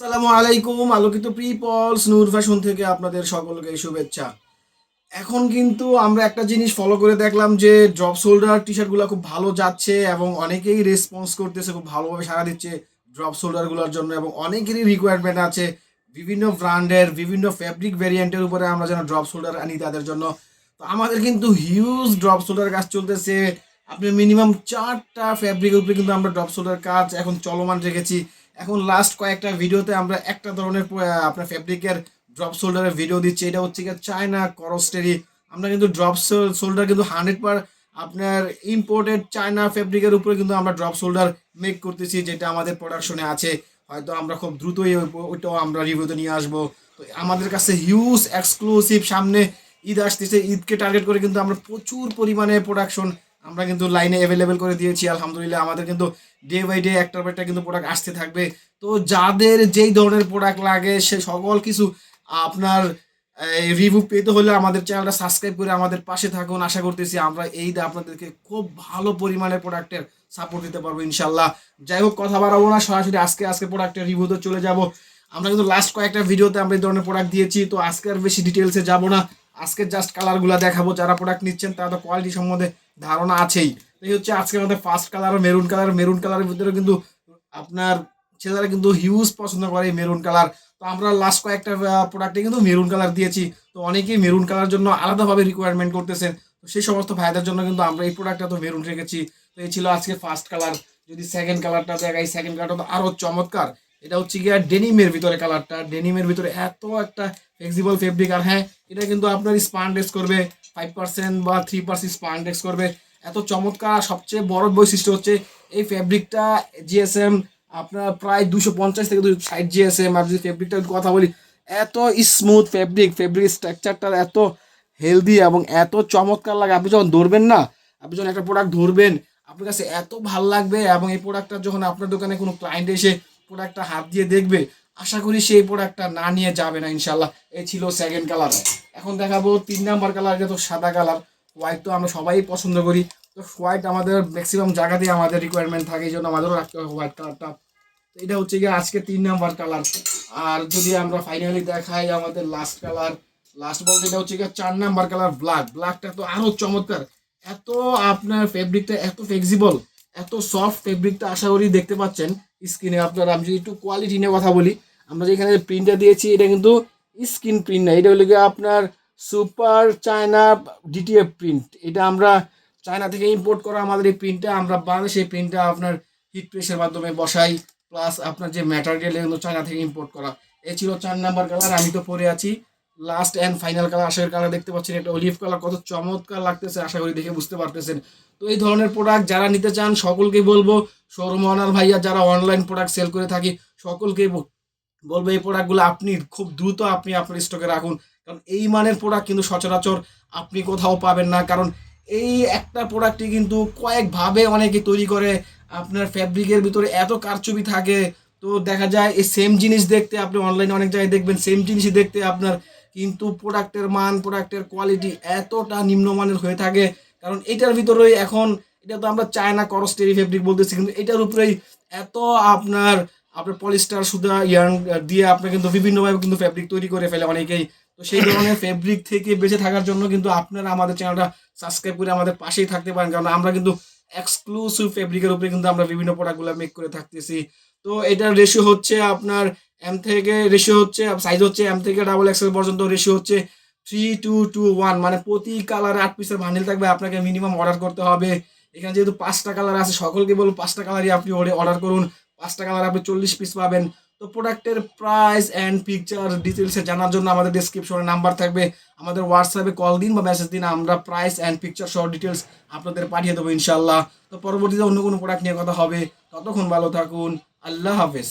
আসসালামু আলাইকুম, আলোকিত পিপলস, নূর ফ্যাশন থেকে আপনাদের সকলকে শুভেচ্ছা। এখন কিন্তু আমরা একটা জিনিস ফলো করে দেখলাম যে ড্রপ শোল্ডার টি শার্টগুলো খুব ভালো যাচ্ছে এবং অনেকেই রেসপন্স করতেছে, খুব ভালোভাবে সাড়া দিচ্ছে ড্রপ শোল্ডারগুলোর জন্য এবং অনেকেরই রিকোয়ারমেন্ট আছে বিভিন্ন ব্র্যান্ডের, বিভিন্ন ফ্যাব্রিক ভেরিয়েন্টের উপরে আমরা যেন ড্রপ শোল্ডার আনি তাদের জন্য। তো আমাদের কিন্তু হিউজ ড্রপ শোল্ডার কাজ চলতেছে। আপনি মিনিমাম চারটা ফ্যাব্রিকের উপরে কিন্তু আমরা ড্রপ শোল্ডার কাজ এখন চলমান রেখেছি। এখন লাস্ট কয়েকটা ভিডিওতে আমরা একটা ধরনের আপনার ফ্যাব্রিকের ড্রপ শোল্ডারের ভিডিও দিচ্ছি। এটা হচ্ছে গিয়ে চায়না করস্টেরি আমরা কিন্তু ড্রপ শোল্ডার কিন্তু হান্ড্রেড পার আপনার ইম্পোর্টেড চায়না ফ্যাব্রিকের উপরে কিন্তু আমরা ড্রপ শোল্ডার মেক করতেছি, যেটা আমাদের প্রোডাকশনে আছে। হয়তো আমরা খুব দ্রুতই ওইটাও আমরা রিভিউতে নিয়ে আসব। তো আমাদের কাছে হিউজ এক্সক্লুসিভ সামনে ঈদ আসতেছে। ঈদকে টার্গেট করে কিন্তু আমরা প্রচুর পরিমাণে প্রোডাকশন আমরা কিন্তু লাইনে অ্যাভেলেবেল করে দিয়েছি, আলহামদুলিল্লাহ। আমাদের কিন্তু ডে বাই ডে একটার পর একটা কিন্তু প্রোডাক্ট আসতে থাকবে। তো যাদের যেই ধরনের প্রোডাক্ট লাগে, সে সকল কিছু আপনার রিভিউ পেতে হলে আমাদের চ্যানেলটা সাবস্ক্রাইব করে আমাদের পাশে থাকুন। আশা করতেছি আমরা এই আপনাদেরকে খুব ভালো পরিমাণে প্রোডাক্টের সাপোর্ট দিতে পারব ইনশাল্লাহ যাই হোক, কথা বাড়াবো না। সরাসরি আজকে আজকে প্রোডাক্টের রিভিউতে চলে যাব। আমরা কিন্তু লাস্ট কয়েকটা ভিডিওতে আমরা এই ধরনের প্রোডাক্ট দিয়েছি, তো আজকে আর বেশি ডিটেলসে যাব না। আজকে জাস্ট কালারগুলো দেখাবো, যারা প্রোডাক্ট নিচ্ছেন তারা তো কোয়ালিটি সম্বন্ধে ধারণা আছেই। এই হচ্ছে আজকে আমাদের first colour maroon colour maroon কালারের ভিতরে কিন্তু আপনার ছেলেরা কিন্তু হিউজ পছন্দ করে মেরুন কালার তো আমরা লাস্ট কয়েকটা প্রোডাক্টে কিন্তু মেরুন কালার দিয়েছি। তো অনেকেই মেরুন কালার জন্য আলাদাভাবে রিকোয়ারমেন্ট করতেছেন। তো সেই সমস্ত ভাইদের জন্য কিন্তু আমরা এই প্রোডাক্টটা তো মেরুন রেখেছি। তো এই ছিল আজকে ফার্স্ট কালার যদি সেকেন্ড কালারটা দেখাই সেকেন্ড কালারটা তো আরও চমৎকার। এটা হচ্ছে গিয়ে ডেনিমের ভিতরে কালারটা ডেনিমের ভিতরে এত একটা ফ্লেক্সিবল ফেব্রিক আর হ্যাঁ এটা কিন্তু আপনার স্পান্ডেক্স করবে ফাইভ পার্সেন্ট বা থ্রি পার্সেন্ট স্পান্ডেক্স করবে। এত চমৎকার, সবচেয়ে বড় বৈশিষ্ট্য হচ্ছে এই ফেব্রিকটা জিএসএম আপনার প্রায় দুশো পঞ্চাশ থেকে দুশো ষাট জিএসএম আর যদি ফেব্রিকটার কথা বলি, এত স্মুথ ফেব্রিক ফেব্রিক স্ট্রাকচারটা এত হেলদি এবং এত চমৎকার লাগে। আপনি যখন ধরবেন না, আপনি যখন একটা প্রোডাক্ট ধরবেন, আপনার কাছে এত ভালো লাগবে এবং এই প্রোডাক্টটা যখন আপনার দোকানে কোনো ক্লায়েন্ট এসে প্রোডাক্টটা হাত দিয়ে দেখবে, আশা করি সেই প্রোডাক্টটা না নিয়ে যাবে না ইনশাল্লাহ এই ছিল সেকেন্ড কালার এখন দেখাবো তিন নাম্বার কালার যেহেতু সাদা কালার হোয়াইট তো আমরা সবাই পছন্দ করি। তো হোয়াইট আমাদের ম্যাক্সিমাম জায়গাতেই আমাদের রিকোয়ারমেন্ট থাকে, এই জন্য আমাদেরও রাখতে হবে হোয়াইট কালারটা তো এটা হচ্ছে গিয়ে আজকে তিন নাম্বার কালার আর যদি আমরা ফাইনালি দেখাই আমাদের লাস্ট কালার লাস্ট বলতে এটা হচ্ছে গিয়ে চার নাম্বার কালার ব্ল্যাক ব্ল্যাকটা তো আরও চমৎকার। এত আপনার ফেব্রিকটা এত ফ্লেক্সিবল এত সফট ফেব্রিকটা আশা করি দেখতে পাচ্ছেন স্ক্রিনে আপনারা, আমি যদি একটু কোয়ালিটি নিয়ে কথা বলি, আমরা যেখানে প্রিন্টটা দিয়েছি, এটা কিন্তু স্ক্রিন প্রিন্ট না। এটা হলো আপনার সুপার চায়না ডিটিএফ প্রিন্ট এটা আমরা চায়না থেকে ইম্পোর্ট করা আমাদের এই প্রিন্টটা আমরা বাংলাদেশে এই প্রিন্টটা আপনার হিট প্রেসের মাধ্যমে বসাই। প্লাস আপনার যে ম্যাটেরিয়াল এগুলো চায়না থেকে ইম্পোর্ট করা। এ ছিল চার নাম্বার কালার আমি তো পরে আছি। লাস্ট অ্যান্ড ফাইনাল কালার আশের কালার দেখতে পাচ্ছেন, একটা অলিভ কালার কত চমৎকার লাগতেছে, আশা করি দেখে বুঝতে পারতেছেন। তো এই ধরনের প্রোডাক্ট যারা নিতে চান সকলকেই বলব, শোরুম অনার ভাইয়া, যারা অনলাইন প্রোডাক্ট সেল করে থাকি সকলকেই বলব, এই প্রোডাক্টগুলো আপনি খুব দ্রুত আপনি আপনার স্টকে রাখুন। কারণ এই মানের প্রোডাক্ট কিন্তু সচরাচর আপনি কোথাও পাবেন না। কারণ এই একটা প্রোডাক্টই কিন্তু কয়েকভাবে অনেকে তৈরি করে, আপনার ফ্যাব্রিকের ভিতরে এত কারচুপি থাকে। তো দেখা যায়, এই সেম জিনিস দেখতে আপনি অনলাইনে অনেক জায়গায় দেখবেন সেম জিনিসই দেখতে আপনার কিন্তু প্রোডাক্টের মান প্রোডাক্টের কোয়ালিটি এতটা নিম্নমানের হয়ে থাকে। কারণ এটার ভিতরেই এখন, এটা তো আমরা চায়না করস্টেরি ফেব্রিক বলতেছি, কিন্তু এটার উপরেই এত আপনার আপনার পলিস্টার সুদা ইয়ার্ন দিয়ে আপনি কিন্তু বিভিন্নভাবে কিন্তু ফেব্রিক তৈরি করে ফেলে অনেকেই। তো সেই ধরনের ফেব্রিক থেকে বেঁচে থাকার জন্য কিন্তু আপনারা আমাদের চ্যানেলটা সাবস্ক্রাইব করে আমাদের পাশেই থাকতে পারেন। কারণ আমরা কিন্তু এক্সক্লুসিভ ফেব্রিকের উপরে কিন্তু আমরা বিভিন্ন প্রোডাক্টগুলো মেক করে থাকতেছি। তো এটার রেশিও হচ্ছে আপনার এম থেকে রেশিও হচ্ছে সাইজ হচ্ছে এম থেকে ডাবল এক্সেল পর্যন্ত রেশিও হচ্ছে থ্রি টু টু ওয়ান মানে প্রতি কালারে আট পিসের বান্ডিল থাকবে, আপনাকে মিনিমাম অর্ডার করতে হবে। এখানে যেহেতু পাঁচটা কালার আছে, সকলকে বলুন পাঁচটা কালারই আপনি অর্ডার করুন। পাঁচটা কালার আপনি চল্লিশ পিস পাবেন। তো প্রোডাক্টের প্রাইস অ্যান্ড পিকচার ডিটেলসে জানার জন্য আমাদের ডিসক্রিপশনে নাম্বার থাকবে। আমাদের হোয়াটসঅ্যাপে কল দিন বা মেসেজ দিন, আমরা প্রাইস অ্যান্ড পিকচার সহ ডিটেলস আপনাদের পাঠিয়ে দেবো ইনশাল্লাহ তো পরবর্তীতে অন্য কোনো প্রোডাক্ট নিয়ে কথা হবে। ততক্ষণ ভালো থাকুন। আল্লাহ হাফেজ।